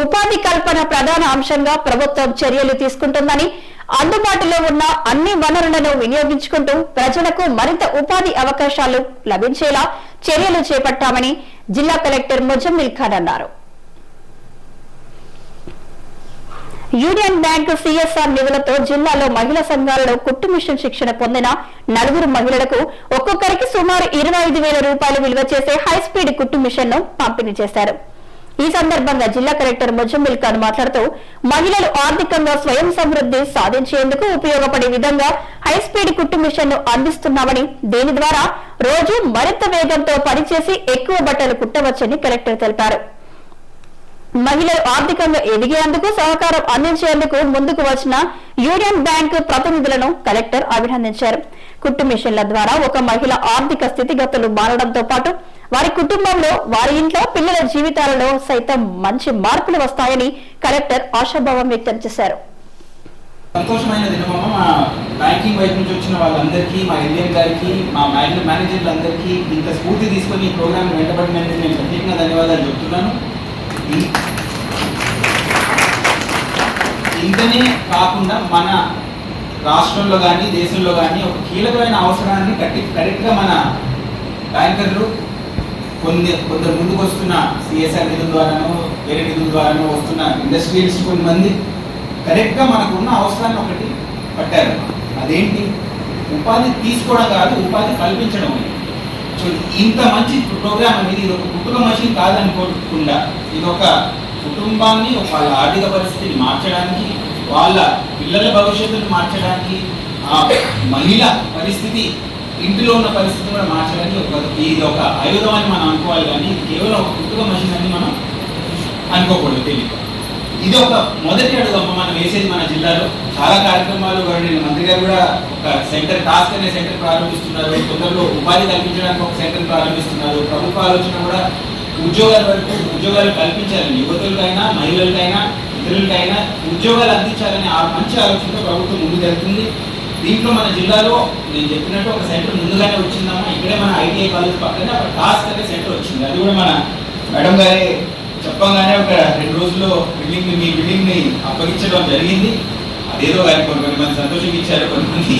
ఉపాధి కల్పన ప్రధాన అంశంగా ప్రభుత్వం చర్యలు తీసుకుంటుందని అందుబాటులో ఉన్న అన్ని వనరులను వినియోగించుకుంటూ ప్రజలకు మరింత ఉపాధి అవకాశాలు లభించేలా చర్యలు చేపట్టామని జిల్లా కలెక్టర్ ముజమ్మిల్ ఖాన్ అన్నారు. యూనియన్ బ్యాంక్ సిఎస్ఆర్ నిధులతో జిల్లాలో మహిళా సంఘాలలో కుట్టు మిషన్ శిక్షణ పొందిన నలుగురు మహిళలకు ఒక్కొక్కరికి సుమారు ఇరవై ఐదు వేల రూపాయలు విలువ చేసే హై స్పీడ్ కుట్టు మిషన్ను పంపిణీ చేశారు. ఈ సందర్భంగా జిల్లా కలెక్టర్ ముజమ్మిల్ ఖాన్ మాట్లాడుతూ మహిళలు ఆర్థికంగా స్వయం సమృద్ధి సాధించేందుకు ఉపయోగపడే విధంగా హై స్పీడ్ కుట్టు మిషన్ను అందిస్తున్నామని దీని ద్వారా రోజు మరింత వేగంతో పనిచేసి ఎక్కువ బట్టలు కుట్టవచ్చని కలెక్టర్ తెలిపారు. మహిళలు ఆర్థికంగా ఎదిగేందుకు సహకారం అందించేందుకు ముందుకు వచ్చిన యూనియన్ బ్యాంక్ ప్రతినిధులను కలెక్టర్ అభినందించారు. కుట్టు మిషన్ల ద్వారా ఒక మహిళ ఆర్థిక స్థితిగతులు మారడంతో పాటు వారి కుటుంబంలో వారి ఇంట్లో పిల్లల జీవితాలలో సైతం మంచి మార్పులు వస్తాయని కలెక్టర్ ఆశాభావం వ్యక్తం చేశారు. సంతోషమైన దినమమ్మ. మా బ్యాంకింగ్ వైపు నుంచి వచ్చిన వాళ్ళందరికీ మా ఇండియన్ గారికి మా మేనేజర్ మేనేజర్లందరికీ ఇంత స్ఫూర్తి తీసుకొని ఈ ప్రోగ్రామ్ వెంటబడినందుకు నేను ప్రత్యేకంగా ధన్యవాదాలు చెప్తున్నాను. ఇంతనే కాకుండా మన రాష్ట్రంలో కానీ దేశంలో కానీ ఒక కీలకమైన అవసరాన్ని కట్టి కరెక్ట్గా మన బ్యాంకర్లు కొన్ని కొందరు ముందుకు వస్తున్న సిఎస్ఆర్ నిధుల ద్వారానో వేరే నిధుల ద్వారానో వస్తున్న ఇండస్ట్రియల్స్ కొన్ని మంది కరెక్ట్గా మనకున్న అవసరాన్ని ఒకటి పట్టారు. అదేంటి? ఉపాధి తీసుకోవడం కాదు ఉపాధి కల్పించడం. సో ఇంత మంచి ప్రోగ్రామ్ అనేది ఇది ఒక కుటుంబ మషిన్ కాదనుకోకుండా ఇది ఒక కుటుంబాన్ని వాళ్ళ ఆర్థిక పరిస్థితిని మార్చడానికి వాళ్ళ పిల్లల భవిష్యత్తును మార్చడానికి ఆ మహిళ పరిస్థితి ఇంటిలో ఉన్న పరిస్థితి కూడా మార్చడానికి ఒక ఇది ఒక ఆయుధం అని మనం అనుకోవాలి కానీ కేవలం ఒక కుటుంబ మషిన్ అని మనం అనుకోకూడదు తెలియదు ఇది ఒక మొదటి అడుగు మనం వేసేది మన జిల్లాలో. చాలా కార్యక్రమాలు గవర్నమెంట్ మంత్రి గారు కూడా ఒక సెంటర్ టాస్క్ అనే సెంటర్ ప్రారంభిస్తున్నారు. తొందరలో ఉపాధి కల్పించడానికి ఒక సెంటర్ ప్రారంభిస్తున్నారు. ప్రభుత్వ ఆలోచన కూడా ఉద్యోగాల వరకు ఉద్యోగాలు కల్పించాలని యువతులకైనా మహిళలకైనా ఇతరులకైనా ఉద్యోగాలు అందించాలని ఆ మంచి ఆలోచనతో ప్రభుత్వం ముందు జరుగుతుంది దీంట్లో మన జిల్లాలో నేను చెప్పినట్టు ఒక సెంటర్ ముందుగానే వచ్చిందమ్మా. ఇక్కడే మన ఐటీఐ కాలేజ్ పక్కనే ఒక టాస్క్ అనే సెంటర్ వచ్చింది. అది కూడా మన మేడం గారే చెప్పంగానే ఒక రెండు రోజుల్లో బిల్డింగ్ మీ బిల్డింగ్ని అప్పగించడం జరిగింది. అదేదో గారికి కొంతమంది మంది సంతోషం ఇచ్చారు కొంతమంది.